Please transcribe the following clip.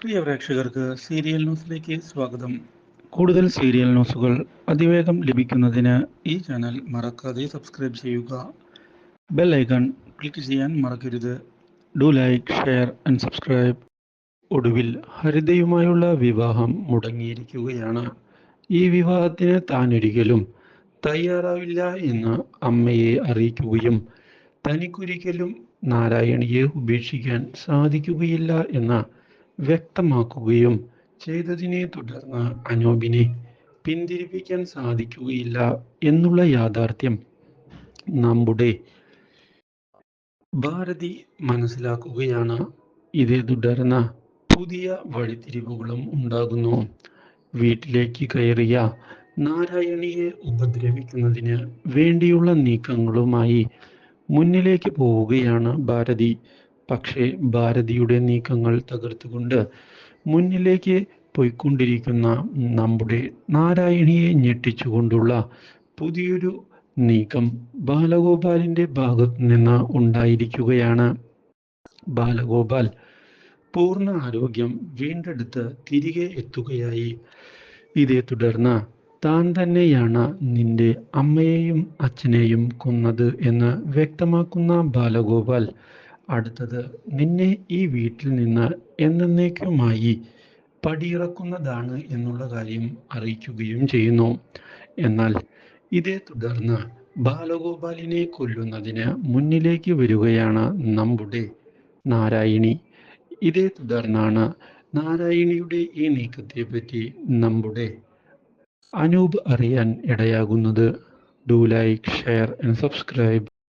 പ്രിയ പ്രേക്ഷകർക്ക് സീരിയൽ ന്യൂസിലേക്ക് സ്വാഗതം. കൂടുതൽ സീരിയൽ ന്യൂസുകൾ അതിവേഗം ലഭിക്കുന്നതിന് ഈ ചാനൽ മറക്കാതെ സബ്സ്ക്രൈബ് ചെയ്യുക. ബെൽ ഐക്കൺ ക്ലിക്ക് ചെയ്യാൻ മറക്കരുത്. Do like share and subscribe. ഒടുവിൽ ഹരിതയുമായുള്ള വിവാഹം മുടങ്ങിയിരിക്കുകയാണ്. ഈ വിവാഹത്തിന് താൻ ഒരിക്കലും തയ്യാറാവില്ല എന്ന് അമ്മയെ അറിയിക്കുകയും തനിക്കൊരിക്കലും നാരായണിയെ ഉപേക്ഷിക്കാൻ സാധിക്കുകയില്ല എന്ന് വ്യക്തമാക്കുകയും ചെയ്തതിനെ തുടർന്ന് അനൂപിനെ പിന്തിരിപ്പിക്കാൻ സാധിക്കുകയില്ല എന്നുള്ള യാഥാർത്ഥ്യം നമ്മുടെ ഭാരതി മനസ്സിലാക്കുകയാണ്. ഇതേ തുടർന്ന് പുതിയ വഴിത്തിരിവുകളും ഉണ്ടാകുന്നു. വീട്ടിലേക്ക് കയറിയ നാരായണിയെ ഉപദ്രവിക്കുന്നതിന് വേണ്ടിയുള്ള നീക്കങ്ങളുമായി മുന്നിലേക്ക് പോവുകയാണ് ഭാരതി. പക്ഷേ ഭാരതിയുടെ നീക്കങ്ങൾ തകർത്തുകൊണ്ട് മുന്നിലേക്ക് പോയിക്കൊണ്ടിരിക്കുന്ന നമ്മുടെ നാരായണിയെ ഞെട്ടിച്ചുകൊണ്ടുള്ള പുതിയൊരു നീക്കം ബാലഗോപാലിന്റെ ഭാഗത്തു നിന്ന് ഉണ്ടായിരിക്കുകയാണ്. ബാലഗോപാൽ പൂർണ ആരോഗ്യം വീണ്ടെടുത്ത് തിരികെ എത്തുകയായി. ഇതേ തുടർന്ന് താൻ തന്നെയാണ് നിന്റെ അമ്മയെയും അച്ഛനെയും കൊന്നത് എന്ന് വ്യക്തമാക്കുന്ന ബാലഗോപാൽ അടുത്തത് നിന്നെ ഈ വീട്ടിൽ നിന്ന് എന്നേക്കുമായി പടിയിറക്കുന്നതാണ് എന്നുള്ള കാര്യം അറിയിക്കുകയും ചെയ്യുന്നു. എന്നാൽ ഇതേ തുടർന്ന് ബാലഗോപാലിനെ കൊല്ലുന്നതിന് മുന്നിലേക്ക് വരികയാണ് നമ്മുടെ നാരായണി. ഇതേ തുടർന്നാണ് നാരായണിയുടെ ഈ നീക്കത്തെ പറ്റി നമ്മുടെ അനൂപ് അറിയാൻ ഇടയാകുന്നത്. Do like share and subscribe